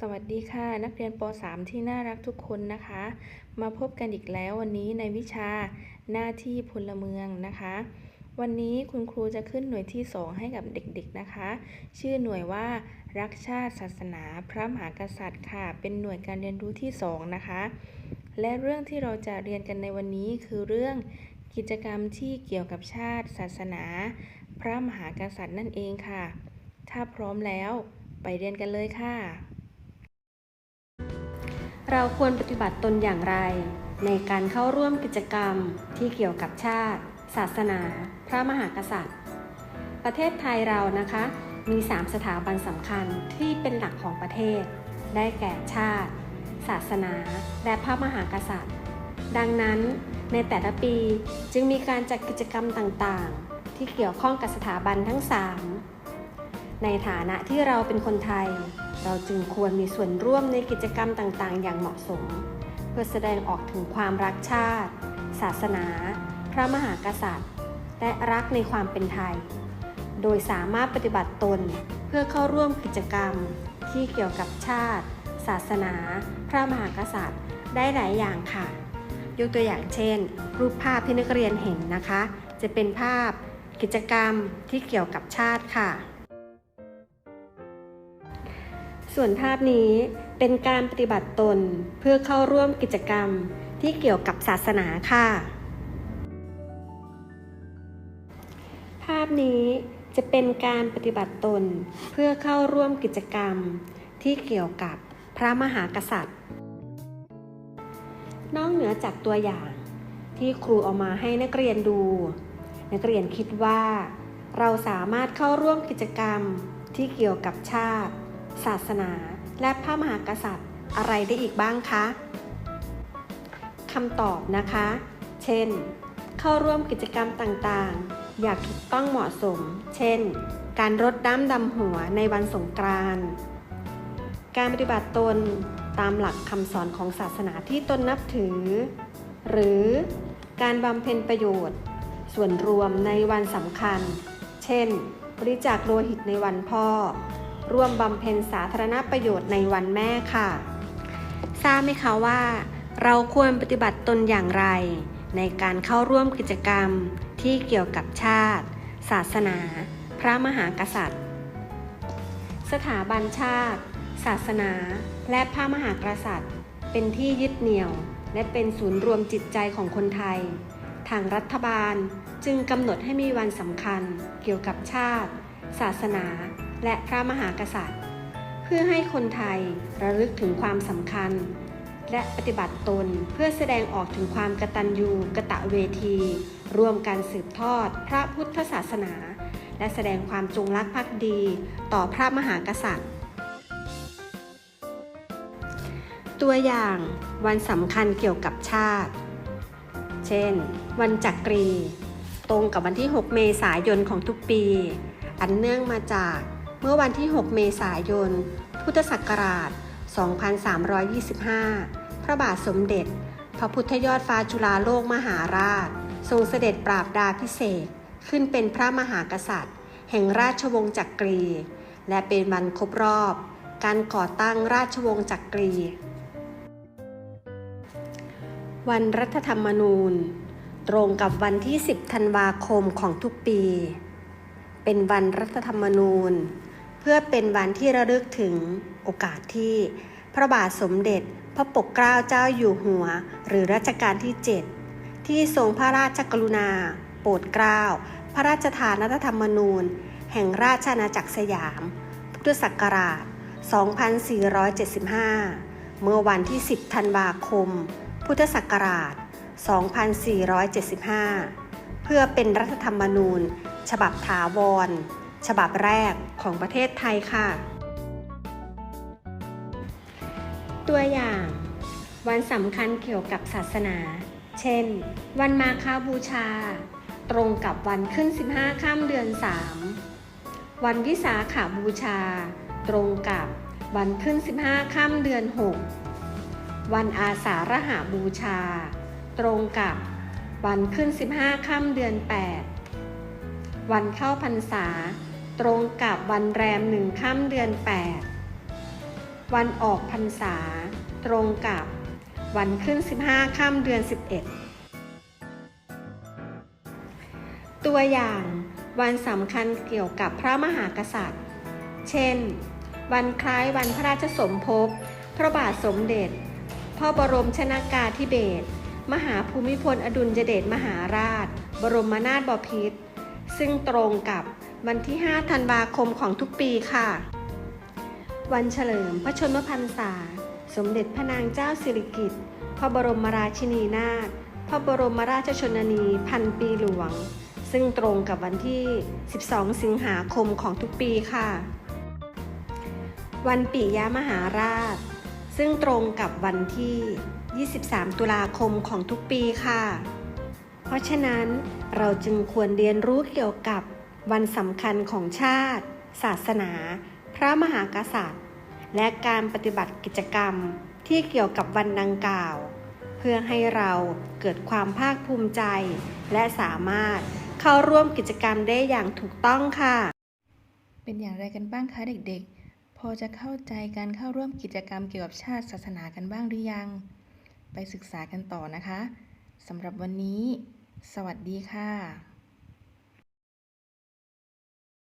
สวัสดีค่ะนักเรียนป .3 ที่น่ารักทุกคนนะคะ มาพบกันอีกแล้ววันนี้ในวิชาหน้าที่พลเมืองนะคะ วันนี้คุณครูจะขึ้นหน่วยที่ 2 ให้กับเด็กๆนะคะ ชื่อหน่วยว่ารักชาติศาสนา พระมหากษัตริย์ค่ะ เป็นหน่วยการเรียนรู้ที่ 2 นะคะ และเรื่องที่เราจะเรียนกันในวันนี้คือเรื่องกิจกรรมที่เกี่ยวกับชาติ ศาสนา พระมหากษัตริย์นั่นเองค่ะ ถ้าพร้อมแล้วไปเรียนกันเลยค่ะ เราควรปฏิบัติตนอย่างไร ในการเข้าร่วมกิจกรรมที่เกี่ยวกับชาติ ศาสนา พระมหากษัตริย์ ประเทศไทยเรานะคะมี 3 สถาบันสำคัญที่เป็นหลักของประเทศ ได้แก่ชาติ ศาสนา และพระมหากษัตริย์ ดังนั้นในแต่ละปีจึงมีการจัดกิจกรรมต่างๆ ที่เกี่ยวข้องกับสถาบันทั้ง 3 ในฐานะที่เราเป็นคนไทย เราจึงควรมีส่วนร่วมในกิจกรรมต่างๆ อย่างเหมาะสม เพื่อแสดงออกถึงความรักชาติ ศาสนา พระมหากษัตริย์ และรักในความเป็นไทย โดยสามารถปฏิบัติตนเพื่อเข้าร่วมกิจกรรมที่เกี่ยวกับชาติ ศาสนา พระมหากษัตริย์ ได้หลายอย่างค่ะ ยกตัวอย่างเช่น รูปภาพที่นักเรียนเห็นนะคะ จะเป็นภาพกิจกรรมที่เกี่ยวกับชาติค่ะ ส่วนภาพนี้เป็นการปฏิบัติตนเพื่อเข้าร่วมกิจกรรมที่เกี่ยวกับศาสนาค่ะ ภาพนี้จะเป็นการปฏิบัติตนเพื่อเข้าร่วมกิจกรรมที่เกี่ยวกับพระมหากษัตริย์ นอกเหนือจากตัวอย่างที่ครูเอามาให้นักเรียนดู นักเรียนคิดว่า เราสามารถเข้าร่วมกิจกรรมที่เกี่ยวกับชาติ ศาสนา และพระมหากษัตริย์อะไรได้อีกบ้างคะคำตอบนะคะ เช่น เข้าร่วมกิจกรรมต่างๆ อยากถูกต้องเหมาะสม เช่น การรดน้ำดำหัวในวันสงกรานต์การปฏิบัติตนตามหลักคำสอนของศาสนาที่ตนนับถือ หรือการบำเพ็ญประโยชน์ ส่วนรวมในวันสำคัญ เช่น บริจาคโลหิตในวันพ่อ ร่วมบำเพ็ญสาธารณประโยชน์ในวันแม่ค่ะ ทราบไหมคะว่า เราควรปฏิบัติตนอย่างไร ในการเข้าร่วมกิจกรรมที่เกี่ยวกับชาติ ศาสนา พระมหากษัตริย์ สถาบันชาติ ศาสนา และพระมหากษัตริย์ เป็นที่ยึดเหนี่ยว และเป็นศูนย์รวมจิตใจของคนไทย ทางรัฐบาลจึงกำหนดให้มีวันสำคัญเกี่ยวกับชาติ ศาสนา และพระมหากษัตริย์ เพื่อให้คนไทยระลึกถึงความสำคัญ และปฏิบัติตนเพื่อแสดงออกถึงความกตัญญูกะตะเวที ร่วมกันสืบทอดพระพุทธศาสนา และแสดงความจงรักภักดี ต่อพระมหากษัตริย์ตัวอย่างวันสำคัญเกี่ยวกับชาติ เช่น วันจักรี ตรงกับวันที่ 6 เมษายนของทุกปี อันเนื่องมาจาก เมื่อวันที่ 6 เมษายน พุทธศักราช 2325 พระบาทสมเด็จ พระพุทธยอดฟ้าจุฬาโลกมหาราช ทรงเสด็จปราบดาพิเศษขึ้นเป็นพระมหากษัตริย์ แห่งราชวงศ์จักรี และเป็นวันครบรอบ การก่อตั้งราชวงศ์จักรี วันรัฐธรรมนูญ ตรงกับวันที่ 10 ธันวาคมของทุกปี เป็นวันรัฐธรรมนูญ พื่อเป็นวันที่ระลึกถึงโอกาสที่ พระบาทสมเด็จพระปกเกล้าเจ้าอยู่หัว หรือรัชกาลที่ 7 ที่ทรงพระราชกรุณา โปรดเกล้า พระราชทานรัฐธรรมนูญ แห่งราชอาณาจักรสยาม พุทธศักราช 2475 เมื่อวันที่ 10 ธันวาคม พุทธศักราช 2475 เพื่อเป็นรัฐธรรมนูญ ฉบับถาวร ฉบับแรกของประเทศไทยค่ะ ตัวอย่าง วันสำคัญเกี่ยวกับศาสนา เช่น วันมาฆบูชา ตรงกับวันขึ้น 15ค่ำเดือน 3 วันวิสาขาบูชา ตรงกับวันขึ้น 15ค่ำเดือน 6 วันอาสาฬหาบูชา ตรงกับวันขึ้น 15ค่ำเดือน 8 วันเข้าพรรษา ตรงกับวันแรมหนึ่งค่ำเดือน 8 วันออกพรรษา ตรงกับวันขึ้น 15ค่ำเดือน 11 ตัวอย่างวันสำคัญเกี่ยวกับพระมหากษัตริย์ เช่น วันคล้ายวันพระราชสมภพ พระบาทสมเด็จ พระบรมชนากาธิเบศร มหาภูมิพลอดุลยเดชมหาราช บรมนาถบพิตร ซึ่งตรงกับ วันที่ 5 ธันวาคมของทุกปีค่ะ วันเฉลิมพระชนมพรรษา สมเด็จพระนางเจ้าสิริกิติ์ พระบรมราชินีนาถ พระบรมราชชนนีพันปีหลวง ซึ่งตรงกับวันที่ 12 สิงหาคมของทุกปีค่ะ วันปิยมหาราช ซึ่งตรงกับวันที่ 23 ตุลาคมของทุกปีค่ะ เพราะฉะนั้นเราจึงควรเรียนรู้เกี่ยวกับ วันสำคัญของชาติ ศาสนา พระมหากษัตริย์ และการปฏิบัติกิจกรรมที่เกี่ยวกับวันดังกล่าว เพื่อให้เราเกิดความภาคภูมิใจ และสามารถเข้าร่วมกิจกรรมได้อย่างถูกต้องค่ะ เป็นอย่างไรกันบ้างคะเด็กๆ พอจะเข้าใจการเข้าร่วมกิจกรรมเกี่ยวกับชาติศาสนากันบ้างหรือยัง ไปศึกษากันต่อนะคะสำหรับวันนี้ สวัสดีค่ะ